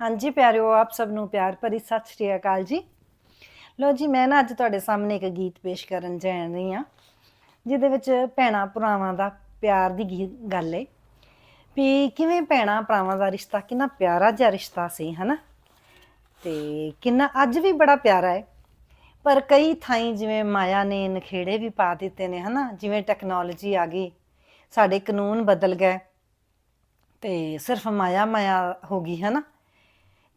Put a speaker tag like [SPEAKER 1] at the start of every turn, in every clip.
[SPEAKER 1] ਹਾਂਜੀ, ਪਿਆਰਿਓ, ਆਪ ਸਭ ਨੂੰ ਪਿਆਰ ਭਰੀ ਸਤਿ ਸ਼੍ਰੀ ਅਕਾਲ ਜੀ। ਲੋ ਜੀ, ਮੈਂ ਨਾ ਅੱਜ ਤੁਹਾਡੇ ਸਾਹਮਣੇ ਇੱਕ ਗੀਤ ਪੇਸ਼ ਕਰਨ ਜਾ ਰਹੀ ਹਾਂ, ਜਿਹਦੇ ਵਿੱਚ ਭੈਣਾ ਭਰਾਵਾਂ ਦਾ ਪਿਆਰ ਦੀ ਗੀ- ਗੱਲ ਏ। ਵੀ ਕਿਵੇਂ ਭੈਣਾ ਭਰਾਵਾਂ ਦਾ ਰਿਸ਼ਤਾ, ਕਿੰਨਾ ਪਿਆਰਾ ਜਿਹਾ ਰਿਸ਼ਤਾ ਸੀ, ਹਨਾ? ਤੇ ਕਿੰਨਾ, ਅੱਜ ਵੀ ਬੜਾ ਪਿਆਰਾ ਹੈ ਪਰ ਕਈ ਥਾਈਂ ਜਿਵੇਂ ਮਾਇਆ ਨੇ ਨਖੇੜੇ ਵੀ ਪਾ ਦਿੱਤੇ ਨੇ, ਹਨਾ? ਜਿਵੇਂ ਟੈਕਨੋਲੋਜੀ ਆ ਗਈ, ਸਾਡੇ ਕਾਨੂੰਨ ਬਦਲ ਗਏ, ਤੇ ਸਿਰਫ ਮਾਇਆ ਮਾਇਆ ਹੋ ਗਈ, ਹਨਾ?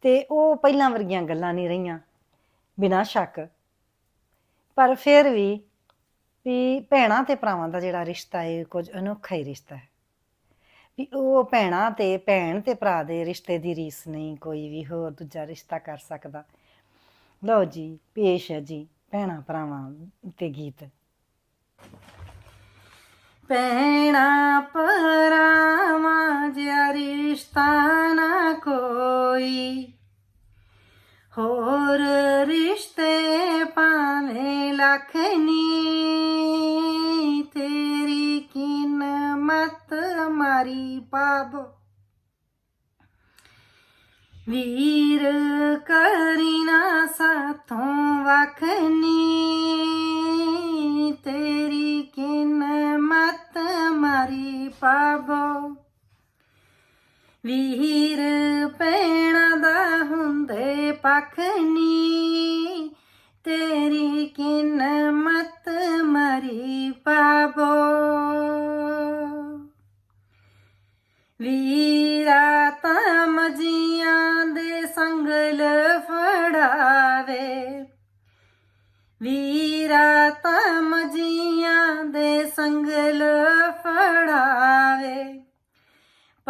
[SPEAKER 1] ਤੇ ਉਹ ਪਹਿਲਾਂ ਵਰਗੀਆਂ ਗੱਲਾਂ ਨਹੀਂ ਰਹੀਆਂ, ਬਿਨਾਂ ਸ਼ੱਕ। ਪਰ ਫਿਰ ਵੀ ਵੀ ਭੈਣਾਂ ਤੇ ਭਰਾਵਾਂ ਦਾ ਜਿਹੜਾ ਰਿਸ਼ਤਾ ਹੈ ਕੁਝ ਅਨੋਖਾ ਹੀ ਰਿਸ਼ਤਾ ਹੈ। ਵੀ ਉਹ ਭੈਣਾਂ ਤੇ ਭੈਣ ਤੇ ਭਰਾ ਦੇ ਰਿਸ਼ਤੇ ਦੀ ਰੀਸ ਨਹੀਂ, ਕੋਈ ਵੀ ਹੋਰ ਦੂਜਾ ਰਿਸ਼ਤਾ ਕਰ ਸਕਦਾ। ਲਓ ਜੀ, ਪੇਸ਼ ਹੈ ਜੀ, ਭੈਣਾਂ ਭਰਾਵਾਂ ਤੇ ਗੀਤ। ਭੈਣਾਂ ਭਰਾਵਾਂ ਜਿਹਾ ਰਿਸ਼ਤਾ ਨਾ ਕੋਈ। ਹੋਰ ਰਿਸ਼ਤੇ ਭਾਵੇਂ ਲੱਖ ਨੀ, ਤੇਰੀ ਕਿਨ ਮਤ ਮਾਰੀ ਪਾਬੋ ਵੀਰ ਕਰੀ ਨਾ ਸਾਥੋਂ ਵਖਨੀ ਤੇਰੀ ਕਿਨ ਮਤ ਮਾਰੀ ਪਾਬੋ ਵੀਰ ਪੈਣਾ ਦਾ ਹੁੰਦੇ ਪਖਨੀ ਤੇਰੀ ਕਿਨ ਮਤ ਮਰੀ ਪਾਬੋ ਵੀਰਾ ਤਾਂ ਮਜ਼ੀਆਂ ਦੇ ਸੰਗਲ ਫੜਾਵੇ। ਵੀਰਾ ਤਾਂ ਮਜ਼ੀਆਂ ਦੇ ਸੰਗਲ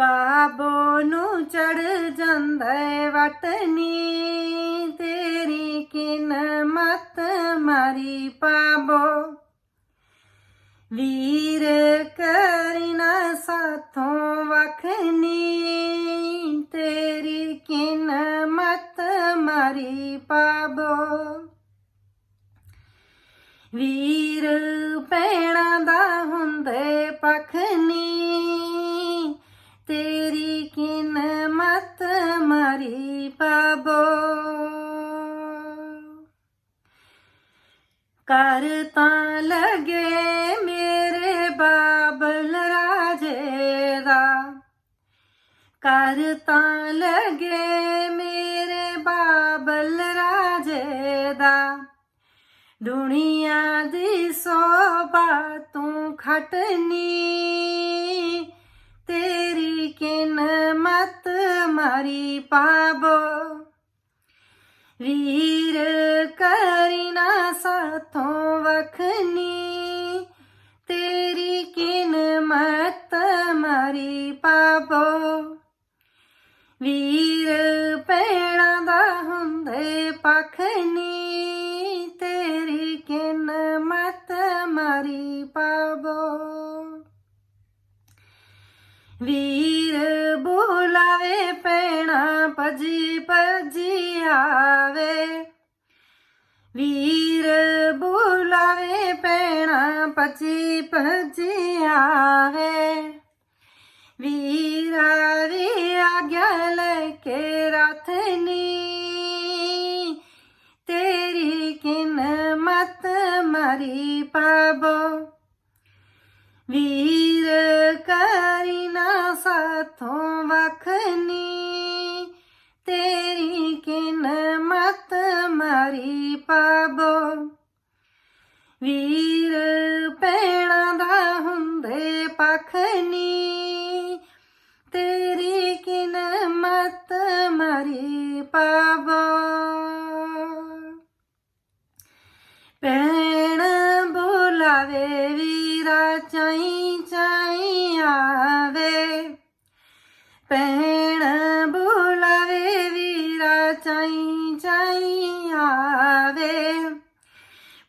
[SPEAKER 1] ਪਾਬੋ ਨੂੰ ਚੜ ਜਾਂਦੇ ਵਟਨੀ। ਤੇਰੀ ਕਿਨ ਮਤ ਮਾਰੀ ਪਾਬੋ। ਵੀਰ ਕਰੀ ਨਾ ਸਾਥੋਂ ਵਖਨੀ। ਤੇਰੀ ਕਿਨ ਮਤ ਮਾਰੀ ਪਾਬੋ। ਵੀਰ ਪੈਣਾ ਦਾ ਹੁੰਦੇ ਪਖਨੀ। ਲਗੇ ਮੇਰੇ ਬਾਬਲ ਰਾਜੇ ਦਾ। ਕਰ ਤਾਂ ਲਗੇ ਮੇਰੇ ਬਾਬਲ ਰਾਜੇ ਦਾ। ਦੁਨੀਆ ਦੀ ਸੋਭਾ ਤੂੰ ਖਟਨੀ, ਤੇਰੀ ਕਿਨ ਮਤ ਮਾਰੀ ਪਾਬੋ ਵੀਰ ਕਰੀ ਨਾ ਸਾਥੋਂ ਵਖਨੀ, ਤੇਰੀ ਕਿਨ ਮਤ ਮਾਰੀ ਪਾਬੋ ਵੀਰ ਪੈਣਾ ਦਾ ਹੁੰਦੇ ਪਖਨੀ, ਤੇਰੀ ਕਿਨ ਮਤ ਮਾਰੀ ਪਾਬੋ ਵੀਰ ਬੁਲਾਵੇ ਪੈਣਾ ਭਜੀ ਭਜੀ ਆਵੇ। ਵੀਰ ਬੁਲਾਵੇ, ਪੈਣਾ ਭਜੀ ਭਜੀ ਆਵੇ। ਵੀਰਾ ਵੀ ਆਗਿਆ ਲੈ ਕੇ ਰਥਨੀ ਤੇਰੀ ਕਿਨ ਮਤ ਮਰੀ ਪਾਬੋ ਵੀਰ ਕਰੀ ਨਾ ਸਾਥੋਂ ਵਖਨੀ ਮਾਰੀ ਪਾਬੋ। ਵੀਰ ਪੈਣਾ ਦਾ ਹੁੰਦੇ ਪਖਨੀ ਤੇਰੀ ਕਿਨ ਮਤ ਮਾਰੀ ਪਾਬੋ। ਪੈਣ ਬੁਲਾਵੇ ਵੀਰਾ ਚਾਈ ਚਾਈ ਆਵੇ। ਪੈਣ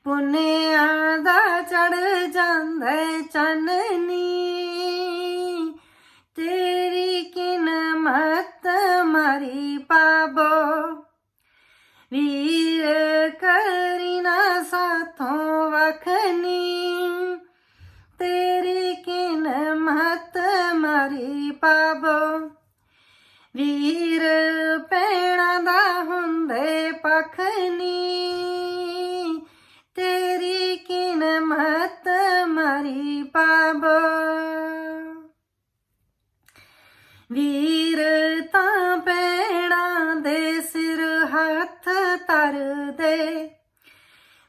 [SPEAKER 1] ਪੁੰਨਿਆਂ ਦਾ ਚੜ ਜਾਂਦਾ ਚਨਨੀ ਤੇਰੀ ਕਿਨ ਮਤ ਮਰੀ ਪਾਬੋ ਵੀਰ ਕਰੀ ਨਾ ਸਾਥੋਂ ਵਖਨੀ ਤੇਰੀ ਕਿਨ ਮਤ ਮਰੀ ਪਾਬੋ ਵੀਰ ਪੈਣਾ ਦਾ ਹੁੰਦੇ ਪਖਨੀ ਪੈ ਤਰਦੇ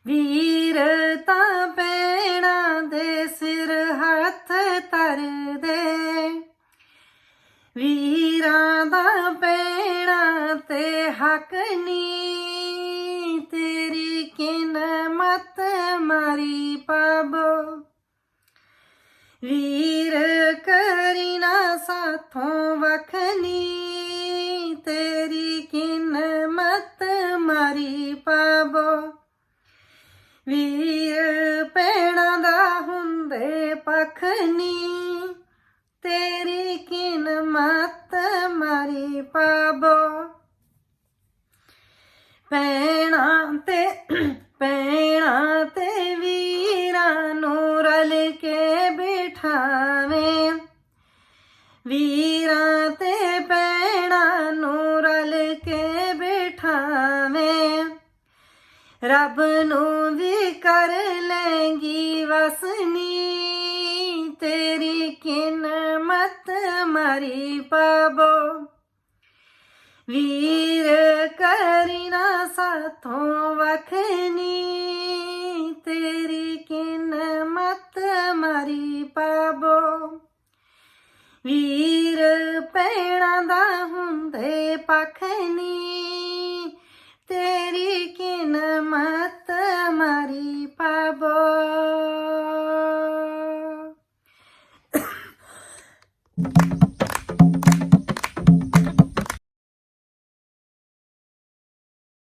[SPEAKER 1] ਵੀਰ ਤਾਂ ਪੈਣਾ ਦੇ ਸਿਰ ਹੱਥ ਤਰਦੇ ਵੀਰਾਂ ਦਾ ਪੈਣਾ ਤੇ ਹੱਕ ਨੀ, ਤੇਰੀ ਕਿਨ ਮਤ ਮਾਰੀ ਪਾਬੋ ਵੀਰ ਕਰੀ ਨਾ ਸਾਥੋਂ ਵਖਨੀ ਹੁੰਦੇ ਪਖਨੀ ਤੇਰੀ ਕਿਨ ਮਤ ਮਾਰੀ ਪਾਬੋ ਪੈਣਾ ਤੇ ਪੈਣਾ ਤੇ ਵੀਰਾਂ ਨੂੰ ਰਲ ਕੇ ਬਿਠਾਵੇਂ। ਵੀਰਾਂ ਤੇ ਪੈਣਾ ਨੂੰ ਰਲ ਕੇ ਬਿਠਾਵੇਂ। ਰੱਬ ਨੂੰ ਵੀ ਕਰ ਲੈਂਗੀ ਵਸਨੀ। ਤੇਰੀ ਕਿਨ ਮਤ ਮਾਰੀ ਪਾਬੋ ਵੀਰ ਕਰੀ ਨਾ ਸਾਥੋਂ ਵਖਨੀ, ਤੇਰੀ ਕਿਨ ਮਤ ਮਾਰੀ ਪਾਬੋ ਵੀਰ ਪੈਣਾ ਦਾ ਹੁੰਦੇ